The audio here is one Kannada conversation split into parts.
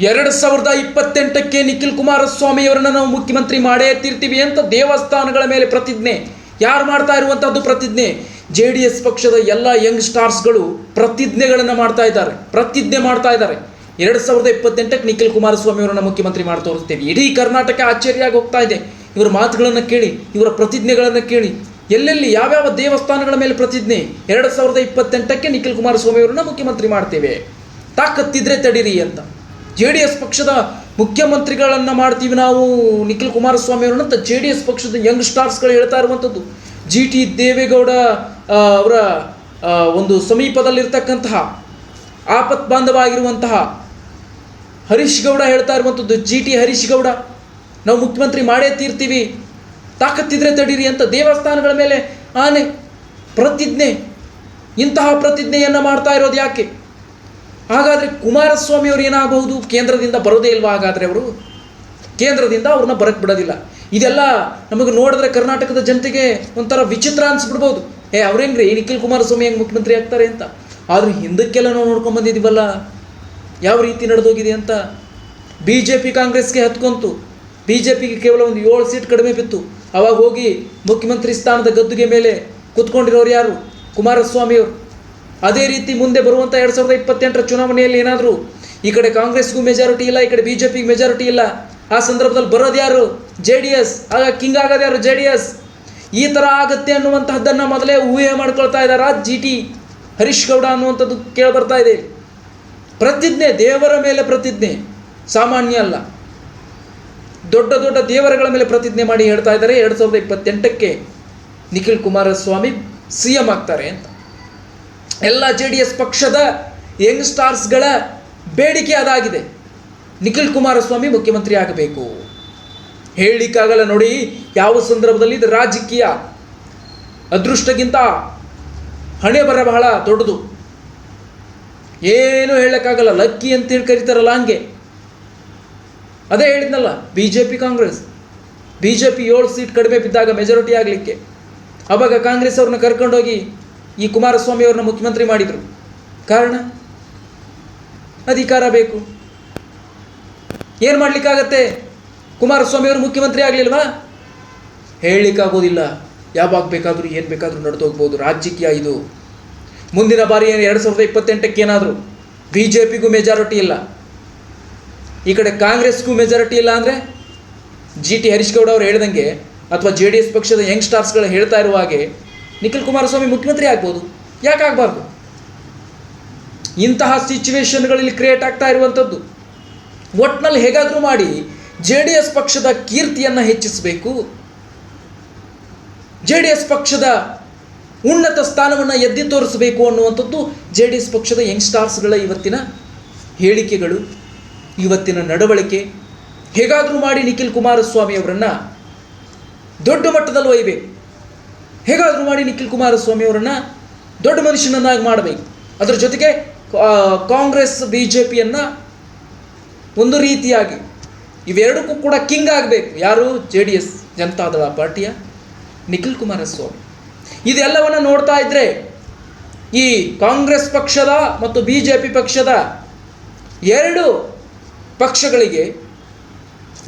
ಎರಡು ಸಾವಿರದ ಇಪ್ಪತ್ತೆಂಟಕ್ಕೆ ನಿಖಿಲ್ ಕುಮಾರಸ್ವಾಮಿ ಅವರನ್ನ ನಾವು ಮುಖ್ಯಮಂತ್ರಿ ಮಾಡೇ ತೀರ್ತೀವಿ ಅಂತ ದೇವಸ್ಥಾನಗಳ ಮೇಲೆ ಪ್ರತಿಜ್ಞೆ. ಯಾರು ಮಾಡ್ತಾ ಇರುವಂತಹದ್ದು ಪ್ರತಿಜ್ಞೆ? ಜೆ ಡಿ ಎಸ್ ಪಕ್ಷದ ಎಲ್ಲ ಯಂಗ್ ಸ್ಟಾರ್ಸ್ಗಳು ಪ್ರತಿಜ್ಞೆಗಳನ್ನು ಮಾಡ್ತಾ ಇದ್ದಾರೆ. ಪ್ರತಿಜ್ಞೆ ಮಾಡ್ತಾ ಇದ್ದಾರೆ. ಎರಡು ಸಾವಿರದ ಇಪ್ಪತ್ತೆಂಟಕ್ಕೆ ನಿಖಿಲ್ ಕುಮಾರಸ್ವಾಮಿ ಅವರನ್ನ ಮುಖ್ಯಮಂತ್ರಿ ಮಾಡಿ ತೋರಿಸ್ತೇವೆ. ಇಡೀ ಕರ್ನಾಟಕ ಆಶ್ಚರ್ಯಾಗಿ ಹೋಗ್ತಾ ಇದೆ. ಇವರ ಮಾತುಗಳನ್ನು ಕೇಳಿ, ಇವರ ಪ್ರತಿಜ್ಞೆಗಳನ್ನು ಕೇಳಿ. ಎಲ್ಲೆಲ್ಲಿ ಯಾವ್ಯಾವ ದೇವಸ್ಥಾನಗಳ ಮೇಲೆ ಪ್ರತಿಜ್ಞೆ? ಎರಡು ಸಾವಿರದ ಇಪ್ಪತ್ತೆಂಟಕ್ಕೆ ನಿಖಿಲ್ ಕುಮಾರಸ್ವಾಮಿ ಅವರನ್ನ ಮುಖ್ಯಮಂತ್ರಿ ಮಾಡ್ತೇವೆ. ತಾಕತ್ತಿದ್ರೆ ತಡೀರಿ ಅಂತ. ಜೆ ಡಿ ಎಸ್ ಪಕ್ಷದ ಮುಖ್ಯಮಂತ್ರಿಗಳನ್ನು ಮಾಡ್ತೀವಿ ನಾವು, ನಿಖಿಲ್ ಕುಮಾರಸ್ವಾಮಿ ಅವರು ಅಂತ ಜೆ ಡಿ ಎಸ್ ಪಕ್ಷದ ಯಂಗ್ ಸ್ಟಾರ್ಸ್ಗಳು ಹೇಳ್ತಾ ಇರುವಂಥದ್ದು ಜಿ ಟಿ ದೇವೇಗೌಡ ಅವರ ಒಂದು ಸಮೀಪದಲ್ಲಿರ್ತಕ್ಕಂತಹ ಆಪತ್ ಬಾಂಧವ ಆಗಿರುವಂತಹ ಹರೀಶ್ ಗೌಡ ಹೇಳ್ತಾ ಇರುವಂಥದ್ದು ಜಿ ಟಿ ಹರೀಶ್ ಗೌಡ, ನಾವು ಮುಖ್ಯಮಂತ್ರಿ ಮಾಡೇ ತೀರ್ತೀವಿ, ತಾಕತ್ತಿದ್ರೆ ತಡೀರಿ ಅಂತ ದೇವಸ್ಥಾನಗಳ ಮೇಲೆ ಆನೆ ಪ್ರತಿಜ್ಞೆ, ಇಂತಹ ಪ್ರತಿಜ್ಞೆಯನ್ನು ಮಾಡ್ತಾ ಇರೋದು ಯಾಕೆ? ಹಾಗಾದರೆ ಕುಮಾರಸ್ವಾಮಿ ಅವರು ಏನಾಗಬಹುದು? ಕೇಂದ್ರದಿಂದ ಬರೋದೇ ಇಲ್ವಾ ಹಾಗಾದರೆ ಅವರು? ಕೇಂದ್ರದಿಂದ ಅವ್ರನ್ನ ಬರಕ್ಕೆ ಬಿಡೋದಿಲ್ಲ. ಇದೆಲ್ಲ ನಮಗೆ ನೋಡಿದ್ರೆ ಕರ್ನಾಟಕದ ಜನತೆಗೆ ಒಂಥರ ವಿಚಿತ್ರ ಅನಿಸ್ಬಿಡ್ಬೋದು. ಏ ಅವ್ರೇಂಗ್ರಿ ನಿಖಿಲ್ ಕುಮಾರಸ್ವಾಮಿ ಹೆಂಗೆ ಮುಖ್ಯಮಂತ್ರಿ ಆಗ್ತಾರೆ ಅಂತ. ಆದ್ರೆ ಹಿಂದಕ್ಕೆಲ್ಲ ನಾವು ನೋಡ್ಕೊಂಡು ಬಂದಿದ್ದೀವಲ್ಲ ಯಾವ ರೀತಿ ನಡೆದೋಗಿದೆ ಅಂತ? ಬಿ ಜೆ ಪಿ ಕಾಂಗ್ರೆಸ್ಗೆ ಹತ್ಕೊಂತು. ಬಿ ಜೆ ಪಿಗೆ ಕೇವಲ ಒಂದು ಏಳು ಸೀಟ್ ಕಡಿಮೆ ಬಿತ್ತು. ಅವಾಗ ಹೋಗಿ ಮುಖ್ಯಮಂತ್ರಿ ಸ್ಥಾನದ ಗದ್ದುಗೆ ಮೇಲೆ ಕುತ್ಕೊಂಡಿರೋರು ಯಾರು? ಕುಮಾರಸ್ವಾಮಿ ಅವರು. ಅದೇ ರೀತಿ ಮುಂದೆ ಬರುವಂಥ ಎರಡು ಸಾವಿರದ ಇಪ್ಪತ್ತೆಂಟರ ಚುನಾವಣೆಯಲ್ಲಿ ಏನಾದರೂ ಈ ಕಡೆ ಕಾಂಗ್ರೆಸ್ಗೂ ಮೆಜಾರಿಟಿ ಇಲ್ಲ, ಈ ಕಡೆ ಬಿ ಜೆ ಪಿಗೆ ಮೆಜಾರಿಟಿ ಇಲ್ಲ. ಆ ಸಂದರ್ಭದಲ್ಲಿ ಬರೋದು ಯಾರು? J D S. ಆಗ ಕಿಂಗ್ ಆಗೋದು ಯಾರು? J D S. ಈ ಥರ ಆಗುತ್ತೆ ಅನ್ನುವಂತಹದ್ದನ್ನು ಮೊದಲೇ ಊಹೆ ಮಾಡ್ಕೊಳ್ತಾ ಇದ್ದಾರಾ ಜಿ ಟಿ ಹರೀಶ್ ಗೌಡ ಅನ್ನುವಂಥದ್ದು ಕೇಳಿ ಬರ್ತಾ ಇದೆ. ಪ್ರತಿಜ್ಞೆ, ದೇವರ ಮೇಲೆ ಪ್ರತಿಜ್ಞೆ, ಸಾಮಾನ್ಯ ಅಲ್ಲ. ದೊಡ್ಡ ದೊಡ್ಡ ದೇವರಗಳ ಮೇಲೆ ಪ್ರತಿಜ್ಞೆ ಮಾಡಿ ಹೇಳ್ತಾ ಇದ್ದಾರೆ. ಎರಡು ಸಾವಿರದ ಇಪ್ಪತ್ತೆಂಟಕ್ಕೆ ನಿಖಿಲ್ ಕುಮಾರಸ್ವಾಮಿ ಸಿ ಎಂ ಆಗ್ತಾರೆ ಅಂತ. ಎಲ್ಲ ಜೆ ಡಿ ಎಸ್ ಪಕ್ಷದ ಯಂಗ್ ಸ್ಟಾರ್ಸ್ಗಳ ಬೇಡಿಕೆ ಅದಾಗಿದೆ. ನಿಖಿಲ್ ಕುಮಾರಸ್ವಾಮಿ ಮುಖ್ಯಮಂತ್ರಿ ಆಗಬೇಕು. ಹೇಳಲಿಕ್ಕಾಗಲ್ಲ ನೋಡಿ, ಯಾವ ಸಂದರ್ಭದಲ್ಲಿ ಇದು ರಾಜಕೀಯ. ಅದೃಷ್ಟಕ್ಕಿಂತ ಹಣೆ ಬರ ಬಹಳ ದೊಡ್ಡದು. ಏನೂ ಹೇಳಕ್ಕಾಗಲ್ಲ, ಲಕ್ಕಿ ಅಂತೇಳಿ ಕರೀತಾರಲ್ಲ ಹಂಗೆ. ಅದೇ ಹೇಳಿದ್ನಲ್ಲ B J P Congress. B J P ಏಳು ಸೀಟ್ ಕಡಿಮೆ ಬಿದ್ದಾಗ ಮೆಜಾರಿಟಿ ಆಗಲಿಕ್ಕೆ. ಅವಾಗ ಕಾಂಗ್ರೆಸ್ ಅವ್ರನ್ನ ಕರ್ಕೊಂಡೋಗಿ ಈ ಕುಮಾರಸ್ವಾಮಿ ಅವ್ರನ್ನ ಮುಖ್ಯಮಂತ್ರಿ ಮಾಡಿದರು. ಕಾರಣ? ಅಧಿಕಾರ ಬೇಕು. ಏನು ಮಾಡ್ಲಿಕ್ಕಾಗತ್ತೆ? ಕುಮಾರಸ್ವಾಮಿ ಅವರು ಮುಖ್ಯಮಂತ್ರಿ ಆಗಲಿಲ್ವಾ? ಹೇಳಲಿಕ್ಕಾಗೋದಿಲ್ಲ. ಯಾವಾಗ ಬೇಕಾದರೂ, ಏನು ಬೇಕಾದರೂ ನಡೆದು ಹೋಗ್ಬೋದು ರಾಜಕೀಯ ಇದು. ಮುಂದಿನ ಬಾರಿ ಏನು ಎರಡು ಸಾವಿರದ ಇಪ್ಪತ್ತೆಂಟಕ್ಕೆ ಏನಾದರೂ? ಬಿ ಜೆ ಪಿಗೂ ಮೆಜಾರಿಟಿ ಇಲ್ಲ. ಈ ಕಡೆ ಕಾಂಗ್ರೆಸ್ಗೂ ಮೆಜಾರಿಟಿ ಇಲ್ಲ ಅಂದರೆ? ಜಿ ಟಿ ಹರೀಶ್ ಗೌಡ ಅವರು ಹೇಳ್ದಂಗೆ, ಅಥವಾ ಜೆ ಡಿ ಎಸ್ ಪಕ್ಷದ ಯಂಗ್ ಸ್ಟಾರ್ಸ್ಗಳು ಹೇಳ್ತಾ ಇರುವ ಹಾಗೆ ನಿಖಿಲ್ ಕುಮಾರಸ್ವಾಮಿ ಮುಖ್ಯಮಂತ್ರಿ ಆಗ್ಬೋದು. ಯಾಕೆ ಆಗಬಾರ್ದು? ಇಂತಹ ಸಿಚುವೇಶನ್ಗಳಲ್ಲಿ ಕ್ರಿಯೇಟ್ ಆಗ್ತಾ ಇರುವಂಥದ್ದು. ಒಟ್ನಲ್ಲಿ ಹೇಗಾದರೂ ಮಾಡಿ ಜೆ ಡಿ ಎಸ್ ಪಕ್ಷದ ಕೀರ್ತಿಯನ್ನು ಹೆಚ್ಚಿಸಬೇಕು. ಜೆ ಡಿ ಎಸ್ ಪಕ್ಷದ ಉನ್ನತ ಸ್ಥಾನವನ್ನು ಎದ್ದಿ ತೋರಿಸಬೇಕು ಅನ್ನುವಂಥದ್ದು ಜೆ ಡಿ ಎಸ್ ಪಕ್ಷದ ಯಂಗ್ಸ್ಟಾರ್ಸ್ಗಳ ಇವತ್ತಿನ ಹೇಳಿಕೆಗಳು, ಇವತ್ತಿನ ನಡವಳಿಕೆ. ಹೇಗಾದರೂ ಮಾಡಿ ನಿಖಿಲ್ ಕುಮಾರಸ್ವಾಮಿ ಅವರನ್ನು ದೊಡ್ಡ ಮಟ್ಟದಲ್ಲಿ ಒಯ್ಯಬೇಕು ಹೇಗಾದರೂ ಮಾಡಿ ನಿಖಿಲ್ ಕುಮಾರಸ್ವಾಮಿ ಅವರನ್ನು ದೊಡ್ಡ ಮನುಷ್ಯನನ್ನಾಗಿ ಮಾಡಬೇಕು. ಅದರ ಜೊತೆಗೆ ಕಾಂಗ್ರೆಸ್ ಬಿ ಜೆ ಪಿಯನ್ನು ಒಂದು ರೀತಿಯಾಗಿ, ಇವೆರಡಕ್ಕೂ ಕೂಡ ಕಿಂಗ್ ಆಗಬೇಕು. ಯಾರು? ಜೆ ಡಿ ಎಸ್ ಜನತಾದಳ ಪಾರ್ಟಿಯ ನಿಖಿಲ್ ಕುಮಾರಸ್ವಾಮಿ. ಇದೆಲ್ಲವನ್ನು ನೋಡ್ತಾ ಇದ್ದರೆ ಈ ಕಾಂಗ್ರೆಸ್ ಪಕ್ಷದ ಮತ್ತು ಬಿ ಜೆ ಪಿ ಪಕ್ಷದ ಎರಡು ಪಕ್ಷಗಳಿಗೆ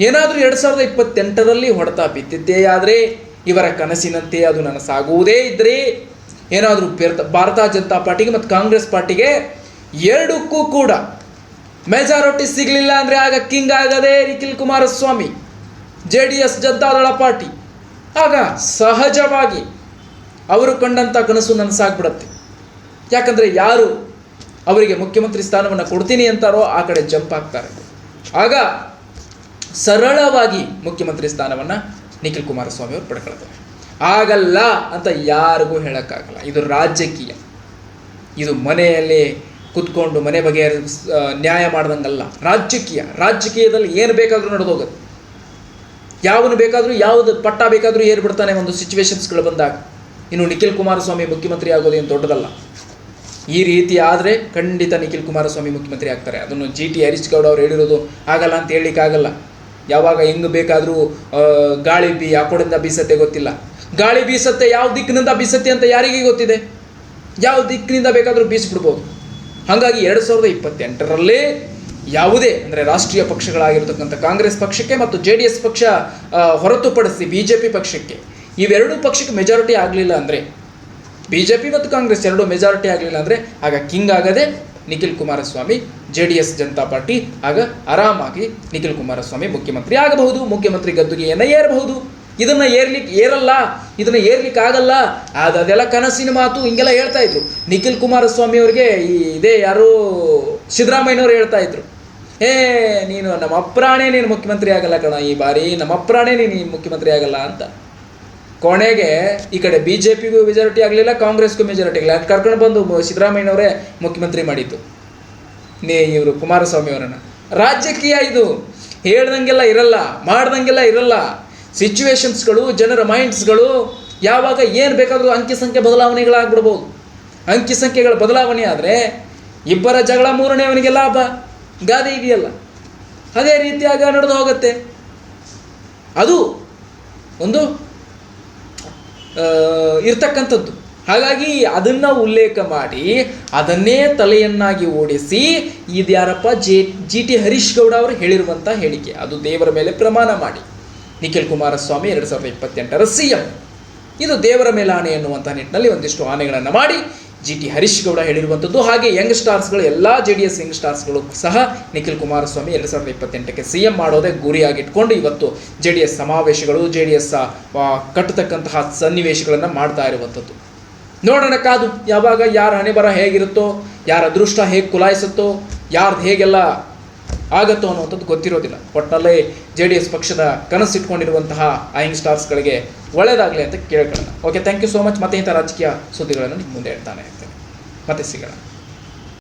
ಏನಾದರೂ ಎರಡು ಸಾವಿರದ ಇಪ್ಪತ್ತೆಂಟರಲ್ಲಿ ಹೊಡೆತ ಬಿದ್ದಿದ್ದೇ ಆದರೆ ಇವರ ಕನಸಿನಂತೆ ಅದು ನನಸಾಗುವುದೇ ಇದ್ದರೆ ಏನಾದರೂ ಭಾರತ ಜನತಾ ಪಾರ್ಟಿಗೆ ಮತ್ತು ಕಾಂಗ್ರೆಸ್ ಪಾರ್ಟಿಗೆ ಎರಡಕ್ಕೂ ಕೂಡ ಮೆಜಾರಿಟಿ ಸಿಗಲಿಲ್ಲ ಅಂದರೆ ಆಗ ಕಿಂಗ್ ಆಗದೆ Nikhil Kumaraswamy J D S Janata Dal party. ಆಗ ಸಹಜವಾಗಿ ಅವರು ಕಂಡಂಥ ಕನಸು ನನಸಾಗ್ಬಿಡತ್ತೆ ಯಾಕಂದರೆ ಯಾರು ಅವರಿಗೆ ಮುಖ್ಯಮಂತ್ರಿ ಸ್ಥಾನವನ್ನು ಕೊಡ್ತೀನಿ ಅಂತಾರೋ ಆ ಕಡೆ ಜಂಪ್ ಆಗ್ತಾರೆ. ಆಗ ಸರಳವಾಗಿ ಮುಖ್ಯಮಂತ್ರಿ ಸ್ಥಾನವನ್ನು ನಿಖಿಲ್ ಕುಮಾರಸ್ವಾಮಿ ಅವರು ಪಡ್ಕೊಳ್ತಾರೆ ಆಗಲ್ಲ ಅಂತ ಯಾರಿಗೂ ಹೇಳೋಕ್ಕಾಗಲ್ಲ. ಇದು ರಾಜಕೀಯ. ಇದು ಮನೆಯಲ್ಲಿ ಕುತ್ಕೊಂಡು ಮನೆ ಬಗೆಯ ನ್ಯಾಯ ಮಾಡ್ದಂಗಲ್ಲ. ರಾಜಕೀಯ. ರಾಜಕೀಯದಲ್ಲಿ ಏನು ಬೇಕಾದರೂ ನಡೆದೋಗುತ್ತೆ ಯಾವನು ಬೇಕಾದರೂ, ಯಾವುದು ಪಟ್ಟ ಬೇಕಾದರೂ ಏರ್ಬಿಡ್ತಾನೆ ಒಂದು ಸಿಚುವೇಶನ್ಸ್ಗಳು ಬಂದಾಗ. ಇನ್ನು ನಿಖಿಲ್ ಕುಮಾರಸ್ವಾಮಿ ಮುಖ್ಯಮಂತ್ರಿ ಆಗೋದೇನು ದೊಡ್ಡದಲ್ಲ. ಈ ರೀತಿ ಆದರೆ ಖಂಡಿತ ನಿಖಿಲ್ ಕುಮಾರಸ್ವಾಮಿ ಮುಖ್ಯಮಂತ್ರಿ ಆಗ್ತಾರೆ. ಅದನ್ನು ಜಿ ಟಿ ಹರೀಶ್ ಗೌಡ ಅವ್ರು ಹೇಳಿರೋದು ಆಗಲ್ಲ ಅಂತ ಹೇಳಲಿಕ್ಕಾಗಲ್ಲ. ಯಾವಾಗ ಹೆಂಗೆ ಬೇಕಾದರೂ ಗಾಳಿ ಬಿ, ಆ ಕಡೆಯಿಂದ ಬೀಸತ್ತೆ ಗೊತ್ತಿಲ್ಲ. ಗಾಳಿ ಬೀಸತ್ತೆ ಯಾವ ದಿಕ್ಕಿನಿಂದ ಬೀಸತ್ತೆ ಅಂತ ಯಾರಿಗೆ ಗೊತ್ತಿದೆ? ಯಾವ ದಿಕ್ಕಿನಿಂದ ಬೇಕಾದರೂ ಬೀಸ್ಬಿಡ್ಬೋದು. ಹಾಗಾಗಿ ಎರಡು ಸಾವಿರದ ಇಪ್ಪತ್ತೆಂಟರಲ್ಲಿ ಯಾವುದೇ, ಅಂದರೆ ರಾಷ್ಟ್ರೀಯ ಪಕ್ಷಗಳಾಗಿರ್ತಕ್ಕಂಥ ಕಾಂಗ್ರೆಸ್ ಪಕ್ಷಕ್ಕೆ ಮತ್ತು ಜೆ ಡಿ ಎಸ್ ಪಕ್ಷ ಹೊರತುಪಡಿಸಿ ಬಿ ಜೆ ಪಿ ಪಕ್ಷಕ್ಕೆ, ಇವೆರಡೂ ಪಕ್ಷಕ್ಕೆ ಮೆಜಾರಿಟಿ ಆಗಲಿಲ್ಲ ಅಂದರೆ, ಬಿ ಜೆ ಪಿ ಮತ್ತು ಕಾಂಗ್ರೆಸ್ ಎರಡೂ ಮೆಜಾರಿಟಿ ಆಗಲಿಲ್ಲ ಅಂದರೆ, ಆಗ ಕಿಂಗ್ ಆಗದೆ Nikhil Kumaraswamy J D S Janata party ಆಗ ಆರಾಮಾಗಿ ನಿಖಿಲ್ ಕುಮಾರಸ್ವಾಮಿ ಮುಖ್ಯಮಂತ್ರಿ ಆಗಬಹುದು, ಮುಖ್ಯಮಂತ್ರಿ ಗದ್ದುಗೆಯನ್ನು ಏರಬಹುದು. ಇದನ್ನ ಏರ್ಲಿಕ್ಕೆ ಏರಲ್ಲ, ಇದನ್ನ ಏರ್ಲಿಕ್ಕೆ ಆಗಲ್ಲ. ಅದು ಅದೆಲ್ಲ ಕನಸಿನ ಮಾತು ಹಿಂಗೆಲ್ಲ ಹೇಳ್ತಾ ಇದ್ರು. ನಿಖಿಲ್ ಕುಮಾರಸ್ವಾಮಿ ಅವರಿಗೆ ಈ ಇದೇ ಯಾರು ಸಿದ್ದರಾಮಯ್ಯನವರು ಹೇಳ್ತಾ ಇದ್ರು. ಏ ನೀನು ನಮ್ಮ ಅಪ್ರಾಣೆ ನೀನು ಮುಖ್ಯಮಂತ್ರಿ ಆಗಲ್ಲ ಕಣ ಈ ಬಾರಿ, ನಮ್ಮ ಅಪ್ರಾಣೆ ನೀನು ಮುಖ್ಯಮಂತ್ರಿ ಆಗಲ್ಲ ಅಂತ. ಕೊನೆಗೆ ಈ ಕಡೆ ಬಿ ಜೆ ಪಿಗೂ ಮೆಜಾರಿಟಿ ಆಗಲಿಲ್ಲ, ಕಾಂಗ್ರೆಸ್ಗೂ ಮೆಜಾರಿಟಿ ಆಗಲಿಲ್ಲ. ಅದು ಕರ್ಕೊಂಡು ಬಂದು ಸಿದ್ದರಾಮಯ್ಯನವರೇ ಮುಖ್ಯಮಂತ್ರಿ ಮಾಡಿದ್ದು. ನೀ ಇವರು ಕುಮಾರಸ್ವಾಮಿ ಅವರನ್ನು. ರಾಜಕೀಯ ಇದು. ಹೇಳ್ದಂಗೆಲ್ಲ ಇರಲ್ಲ, ಮಾಡ್ದಂಗೆಲ್ಲ ಇರಲ್ಲ. ಸಿಚುವೇಶನ್ಸ್ಗಳು ಜನರ ಮೈಂಡ್ಸ್ಗಳು ಯಾವಾಗ ಏನು ಬೇಕಾದರೂ ಅಂಕಿ ಸಂಖ್ಯೆ ಬದಲಾವಣೆಗಳಾಗ್ಬಿಡ್ಬೋದು. ಅಂಕಿ ಸಂಖ್ಯೆಗಳ ಬದಲಾವಣೆ ಆದರೆ ಇಬ್ಬರ ಜಗಳ ಮೂರನೇವನಿಗೆ ಲಾಭ. ಗಾದೆ ಇದೆಯಲ್ಲ. ಅದೇ ರೀತಿಯಾಗ ನಡೆದು ಹೋಗುತ್ತೆ. ಅದು ಒಂದು ಇರ್ತಕ್ಕಂಥದ್ದು. ಹಾಗಾಗಿ ಅದನ್ನ ಉಲ್ಲೇಖ ಮಾಡಿ, ಅದನ್ನೇ ತಲೆಯನ್ನಾಗಿ ಓಡಿಸಿ, ಇದ್ಯಾರಪ್ಪ J, G T Harish Gowda ಅವರು ಹೇಳಿರುವಂಥ ಹೇಳಿಕೆ. ಅದು ದೇವರ ಮೇಲೆ ಪ್ರಮಾಣ ಮಾಡಿ. ನಿಖಿಲ್ ಕುಮಾರಸ್ವಾಮಿ ಎರಡು ಸಾವಿರದ ಇಪ್ಪತ್ತೆಂಟರ ಸಿ ಎಂ. ಇದು ದೇವರ ಮೇಲೆ ಆನೆ ಎನ್ನುವಂಥ ನಿಟ್ಟಿನಲ್ಲಿ ಒಂದಿಷ್ಟು ಆನೆಗಳನ್ನು ಮಾಡಿ ಜಿ ಟಿ ಹರೀಶ್ ಗೌಡ ಹೇಳಿರುವಂಥದ್ದು. ಹಾಗೆ ಯಂಗ್ ಸ್ಟಾರ್ಸ್ಗಳು, ಎಲ್ಲ ಜೆ ಡಿ ಎಸ್ ಯಂಗ್ ಸ್ಟಾರ್ಸ್ಗಳು ಸಹ ನಿಖಿಲ್ ಕುಮಾರಸ್ವಾಮಿ ಎರಡು ಸಾವಿರದ ಇಪ್ಪತ್ತೆಂಟಕ್ಕೆ ಸಿ ಎಂ ಮಾಡೋದೇ ಗುರಿಯಾಗಿಟ್ಕೊಂಡು ಇವತ್ತು ಜೆ ಡಿ ಎಸ್ ಸಮಾವೇಶಗಳು, ಜೆ ಡಿ ಎಸ್ ಕಟ್ಟತಕ್ಕಂತಹ ಸನ್ನಿವೇಶಗಳನ್ನು ಮಾಡ್ತಾ ಇರುವಂಥದ್ದು. ನೋಡೋಣ ಕಾದು, ಯಾವಾಗ ಯಾರ ಹಣೆಬರ ಹೇಗಿರುತ್ತೋ, ಯಾರ ಅದೃಷ್ಟ ಹೇಗೆ ಕುಲಾಯಿಸುತ್ತೋ, ಯಾರ್ದು ಹೇಗೆಲ್ಲ ಆಗತ್ತೋ ಅನ್ನುವಂಥದ್ದು ಗೊತ್ತಿರೋದಿಲ್ಲ. ಒಟ್ಟಿನಲ್ಲೇ ಜೆ ಡಿ ಎಸ್ ಪಕ್ಷದ ಕನಸಿಟ್ಕೊಂಡಿರುವಂತಹ ಇಟ್ಕೊಂಡಿರುವಂತಹ ಯಂಗ್ ಸ್ಟಾರ್ಸ್ಗಳಿಗೆ ಒಳ್ಳೆಯದಾಗಲಿ ಅಂತ ಕೇಳ್ಕೊಳ್ಳೋಣ. Okay thank you so much ಮತ್ತೆ ಇಂಥ ರಾಜಕೀಯ ಸುದ್ದಿಗಳನ್ನು ನಿಮ್ಮ ಮುಂದೆ ಇಡ್ತಾನೆ ಇರ್ತೇನೆ. ಮತ್ತೆ ಸಿಗೋಣ.